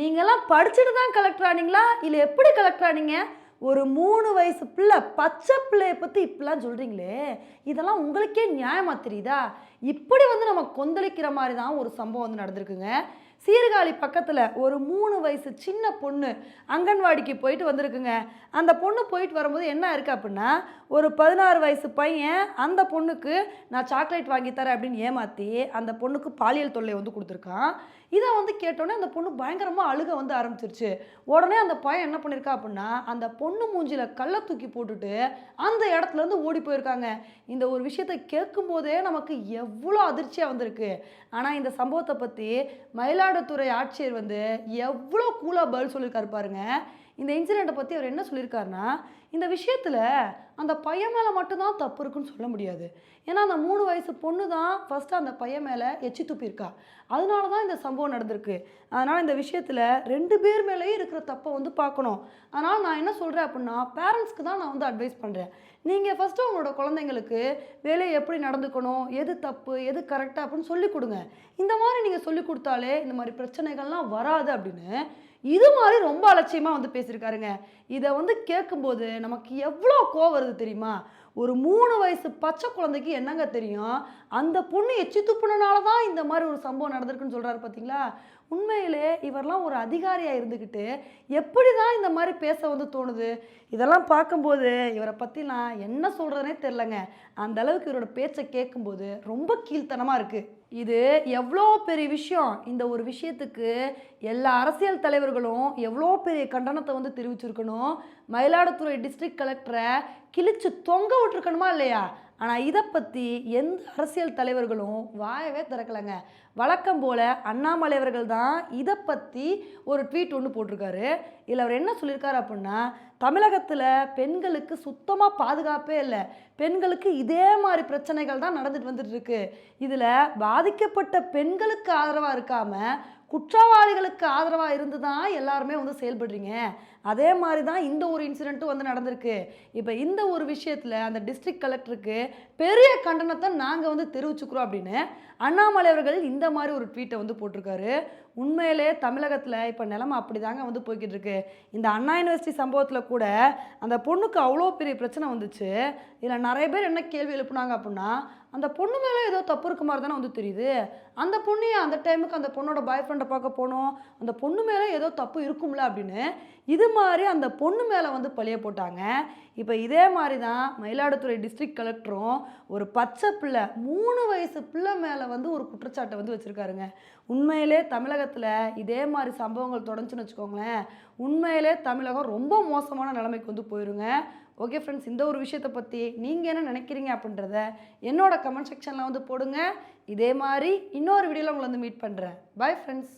நீங்கள்லாம் படிச்சுட்டு தான் கலெக்டர் ஆனீங்களா? இல்லை எப்படி கலெக்டர் ஆனீங்க? ஒரு மூணு வயசு பிள்ளை பச்சை பிள்ளையை பற்றி இப்படிலாம் சொல்கிறீங்களே இதெல்லாம் உங்களுக்கே நியாயமாக தெரியுதா? இப்படி வந்து நம்ம கொந்தளிக்கிற மாதிரி தான் ஒரு சம்பவம் வந்து நடந்திருக்குங்க. சீர்காழி பக்கத்தில் ஒரு மூணு வயசு சின்ன பொண்ணு அங்கன்வாடிக்கு போயிட்டு வந்திருக்குங்க. அந்த பொண்ணு போயிட்டு வரும்போது என்ன இருக்குது அப்படின்னா ஒரு பதினாறு வயசு பையன் அந்த பொண்ணுக்கு நான் சாக்லேட் வாங்கி தரேன் அப்படின்னு ஏமாற்றி அந்த பொண்ணுக்கு பாலியல் தொல்லை வந்து கொடுத்துருக்கான். இதை வந்து கேட்டோன்னே அந்த பொண்ணு பயங்கரமாக அழுக வந்து ஆரம்பிச்சிருச்சு. உடனே அந்த பையன் என்ன பண்ணியிருக்கா அப்படின்னா அந்த பொண்ணு மூஞ்சியில் கல்லை தூக்கி போட்டுட்டு அந்த இடத்துலேருந்து ஓடி போயிருக்காங்க. இந்த ஒரு விஷயத்தை கேட்கும்போதே நமக்கு எவ்வளோ அதிர்ச்சியாக வந்திருக்கு. ஆனால் இந்த சம்பவத்தை பற்றி மயிலாடு மயிலாடுதுறை ஆட்சியர் வந்து எவ்வளோ கூலாக பதில் சொல்லியிருக்காரு பாருங்க. இந்த இன்சிடெண்ட்டை பற்றி அவர் என்ன சொல்லியிருக்காருன்னா இந்த விஷயத்தில் அந்த பையன் மேலே மட்டும்தான் தப்பு இருக்குன்னு சொல்ல முடியாது. ஏன்னா அந்த மூணு வயசு பொண்ணு தான் ஃபஸ்ட்டு அந்த பையன் மேலே எச்சி துப்பியிருக்கா. அதனால தான் இந்த சம்பவம் நடந்திருக்கு. அதனால் இந்த விஷயத்தில் ரெண்டு பேர் மேலேயும் இருக்கிற தப்பை வந்து பார்க்கணும். அதனால் நான் என்ன சொல்கிறேன் அப்படின்னா பேரண்ட்ஸ்க்கு தான் நான் வந்து அட்வைஸ் பண்ணுறேன் நீங்கள் ஃபஸ்ட்டு உங்களோட குழந்தைங்களுக்கு வேலையை எப்படி நடந்துக்கணும் எது தப்பு எது கரெக்டாக அப்படின்னு சொல்லி கொடுங்க. இந்த மாதிரி நீங்கள் சொல்லி கொடுத்தாலே இந்த மாதிரி பிரச்சனைகள்லாம் வராது அப்படின்னு இது மாதிரி ரொம்ப அலட்சியமாக வந்து பேசியிருக்காருங்க. இதை வந்து கேட்கும்போது நமக்கு எவ்வளோ கோவம் வருது தெரியுமா? ஒரு மூணு வயசு பச்சை குழந்தைக்கு என்னங்க தெரியும்? அந்த பொண்ணு எச்சி துப்புனனால தான் இந்த மாதிரி ஒரு சம்பவம் நடந்திருக்குன்னு சொல்கிறாரு பார்த்தீங்களா உண்மையிலே இவரெல்லாம் ஒரு அதிகாரியாக இருந்துக்கிட்டு எப்படி தான் இந்த மாதிரி பேச வந்து தோணுது? இதெல்லாம் பார்க்கும்போது இவரை பற்றி நான் என்ன சொல்கிறதுனே தெரிலங்க அந்த அளவுக்கு இவரோட பேச்சை கேட்கும்போது ரொம்ப கீழ்த்தனமாக இருக்குது இது எவ்வளோ பெரிய விஷயம்? இந்த ஒரு விஷயத்துக்கு எல்லா அரசியல் தலைவர்களும் எவ்வளோ பெரிய கண்டனத்தை வந்து தெரிவிச்சிருக்கணும்? மயிலாடுதுறை டிஸ்ட்ரிக்ட் கலெக்டரை கிழிச்சு தொங்க விட்டுருக்கணுமா இல்லையா? ஆனால் இதை பற்றி எந்த அரசியல் தலைவர்களும் வாயவே திறக்கலைங்க. வழக்கம் போல் அண்ணாமலை அவர்கள் தான் இதை பற்றி ஒரு ட்வீட் ஒன்று போட்டிருக்காரு. இதில் அவர் என்ன சொல்லியிருக்காரு அப்படின்னா தமிழகத்தில் பெண்களுக்கு சுத்தமாக பாதுகாப்பே இல்லை. பெண்களுக்கு இதே மாதிரி பிரச்சனைகள் தான் நடந்துட்டு வந்துட்டு இருக்கு இதில் பாதிக்கப்பட்ட பெண்களுக்கு ஆதரவாக இருக்காமல் குற்றவாளிகளுக்கு ஆதரவாக இருந்து தான் எல்லாருமே வந்து செயல்படுறீங்க. அதே மாதிரி தான் இந்த ஒரு இன்சிடெண்ட்டும் வந்து நடந்திருக்கு. இப்போ இந்த ஒரு விஷயத்தில் அந்த டிஸ்ட்ரிக்ட் கலெக்டருக்கு பெரிய கண்டனத்தை நாங்கள் வந்து தெரிவிச்சுக்கிறோம் அப்படின்னு அண்ணாமலை அவர்கள் இந்த மாதிரி ஒரு ட்வீட்டை வந்து போட்டிருக்காரு. உண்மையிலே தமிழகத்தில் இப்போ நிலமை அப்படி தாங்க வந்து போய்கிட்டு இருக்கு இந்த அண்ணா யூனிவர்சிட்டி சம்பவத்தில் கூட அந்த பொண்ணுக்கு அவ்வளோ பெரிய பிரச்சனை வந்துச்சு. இதில் நிறைய பேர் என்ன கேள்வி எழுப்புனாங்க அப்படின்னா அந்த பொண்ணு மேலே ஏதோ தப்பு இருக்க மாதிரி தானே வந்து தெரியுது. அந்த பொண்ணையும் அந்த டைமுக்கு அந்த பொண்ணோட பாய் ஃப்ரெண்டை பார்க்க போனோம்? அந்த பொண்ணு மேலே ஏதோ தப்பு இருக்கும்ல அப்படின்னு இது மாதிரி அந்த பொண்ணு மேலே வந்து பழிய போட்டாங்க. இப்போ இதே மாதிரி தான் மயிலாடுதுறை டிஸ்ட்ரிக்ட் கலெக்டரும் ஒரு பச்சை பிள்ளை மூணு வயசு பிள்ளை மேலே வந்து ஒரு குற்றச்சாட்டை வந்து வச்சுருக்காருங்க. உண்மையிலே தமிழகத்தில் இதே மாதிரி சம்பவங்கள் தொடர்ந்துச்சுன்னு வச்சுக்கோங்களேன் உண்மையிலே தமிழகம் ரொம்ப மோசமான நிலைமைக்கு வந்து போயிருங்க. ஓகே ஃப்ரெண்ட்ஸ் இந்த ஒரு விஷயத்தை பற்றி நீங்கள் என்ன நினைக்கிறீங்க அப்படின்றத என்னோட கமெண்ட் செக்ஷனில் வந்து போடுங்க. இதே மாதிரி இன்னொரு வீடியோவில் உங்களை வந்து மீட் பண்ணுறேன் பை ஃப்ரெண்ட்ஸ்